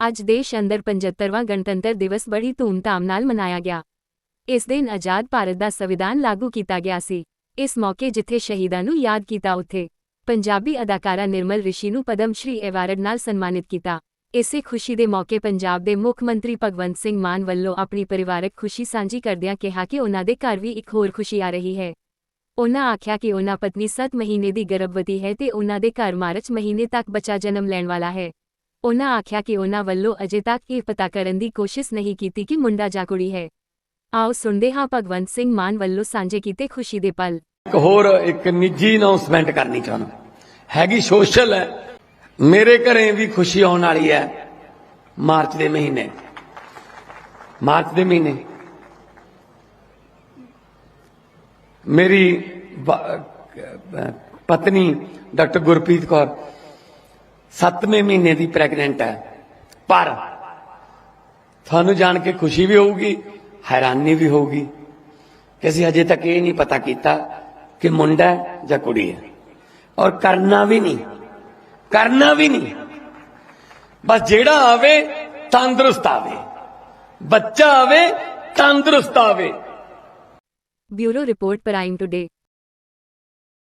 ਅੱਜ ਦੇਸ਼ ਅੰਦਰ 75ਵਾਂ ਗਣਤੰਤਰ ਦਿਵਸ ਬੜੀ ਧੂਮਧਾਮ ਨਾਲ ਮਨਾਇਆ ਗਿਆ। ਇਸ ਦਿਨ ਆਜ਼ਾਦ ਭਾਰਤ ਦਾ ਸੰਵਿਧਾਨ ਲਾਗੂ ਕੀਤਾ ਗਿਆ ਸੀ। ਇਸ ਮੌਕੇ ਜਿੱਥੇ ਸ਼ਹੀਦਾਂ ਨੂੰ ਯਾਦ ਕੀਤਾ, ਉੱਥੇ ਪੰਜਾਬੀ ਅਦਾਕਾਰਾ ਨਿਰਮਲ ਰਿਸ਼ੀ ਨੂੰ ਪਦਮ ਸ਼੍ਰੀ ਐਵਾਰਡ ਨਾਲ ਸਨਮਾਨਿਤ ਕੀਤਾ। ਇਸੇ ਖੁਸ਼ੀ ਦੇ ਮੌਕੇ ਪੰਜਾਬ ਦੇ ਮੁੱਖ ਮੰਤਰੀ ਭਗਵੰਤ ਸਿੰਘ ਮਾਨ ਵੱਲੋਂ ਆਪਣੀ ਪਰਿਵਾਰਕ ਖੁਸ਼ੀ ਸਾਂਝੀ ਕਰਦਿਆਂ ਕਿਹਾ ਕਿ ਉਨ੍ਹਾਂ ਦੇ ਘਰ ਵੀ ਇੱਕ ਹੋਰ ਖੁਸ਼ੀ ਆ ਰਹੀ ਹੈ। ਉਹਨਾਂ ਆਖਿਆ ਕਿ ਉਨ੍ਹਾਂ ਪਤਨੀ 7 ਮਹੀਨੇ ਦੀ ਗਰਭਵਤੀ ਹੈ ਤੇ ਉਹਨਾਂ ਦੇ ਘਰ ਮਾਰਚ ਮਹੀਨੇ ਤੱਕ ਬੱਚਾ ਜਨਮ ਲੈਣ ਵਾਲਾ ਹੈ। ਉਨ੍ਹਾਂ ਆਖਿਆ ਕਿ ਉਨ੍ਹਾਂ ਵੱਲੋਂ ਅਜੇ ਤੱਕ ਇਹ ਪਤਾ ਕਰਨ ਦੀ ਕੋਸ਼ਿਸ਼ ਨਹੀਂ ਕੀਤੀ ਕਿ ਮੁੰਡਾ ਜਾਂ ਕੁੜੀ ਹੈ। ਆਓ ਸੁਣਦੇ ਹਾਂ ਭਗਵੰਤ ਸਿੰਘ ਮਾਨ ਵੱਲੋਂ ਸਾਂਝੇ ਕੀਤੇ ਖੁਸ਼ੀ ਦੇ ਪਲ। ਇੱਕ ਹੋਰ ਇੱਕ ਨਿੱਜੀ ਅਨਾਉਂਸਮੈਂਟ ਕਰਨੀ ਚਾਹੁੰਦਾ। ਹੈਗੀ ਸੋਸ਼ਲ ਹੈ। ਮੇਰੇ ਘਰੇ ਵੀ ਖੁਸ਼ੀ ਆਉਣ ਵਾਲੀ ਹੈ। ਮਾਰਚ ਦੇ ਮਹੀਨੇ। ਮਾਰਚ ਦੇ ਮਹੀਨੇ। ਮੇਰੀ ਪਤਨੀ ਡਾਕਟਰ ਗੁਰਪ੍ਰੀਤ ਕੌਰ 7ਵੇਂ ਮਹੀਨੇ ਦੀ ਪ੍ਰੈਗਨੈਂਟ ਹੈ। ਪਰ ਤੁਹਾਨੂੰ ਜਾਣ ਕੇ ਖੁਸ਼ੀ ਵੀ ਹੋਊਗੀ, ਹੈਰਾਨੀ ਵੀ ਹੋਊਗੀ ਕਿ ਅਸੀਂ ਅਜੇ ਤੱਕ ਇਹ ਨਹੀਂ ਪਤਾ ਕੀਤਾ ਕਿ ਮੁੰਡਾ ਜਾਂ ਕੁੜੀ ਹੈ। ਔਰ ਕਰਨਾ ਵੀ ਨਹੀਂ, ਕਰਨਾ ਵੀ ਨਹੀਂ। ਬਸ ਜਿਹੜਾ ਆਵੇ, ਤੰਦਰੁਸਤ ਆਵੇ। ਬੱਚਾ ਆਵੇ, ਤੰਦਰੁਸਤ ਆਵੇ। Bureau report prime today.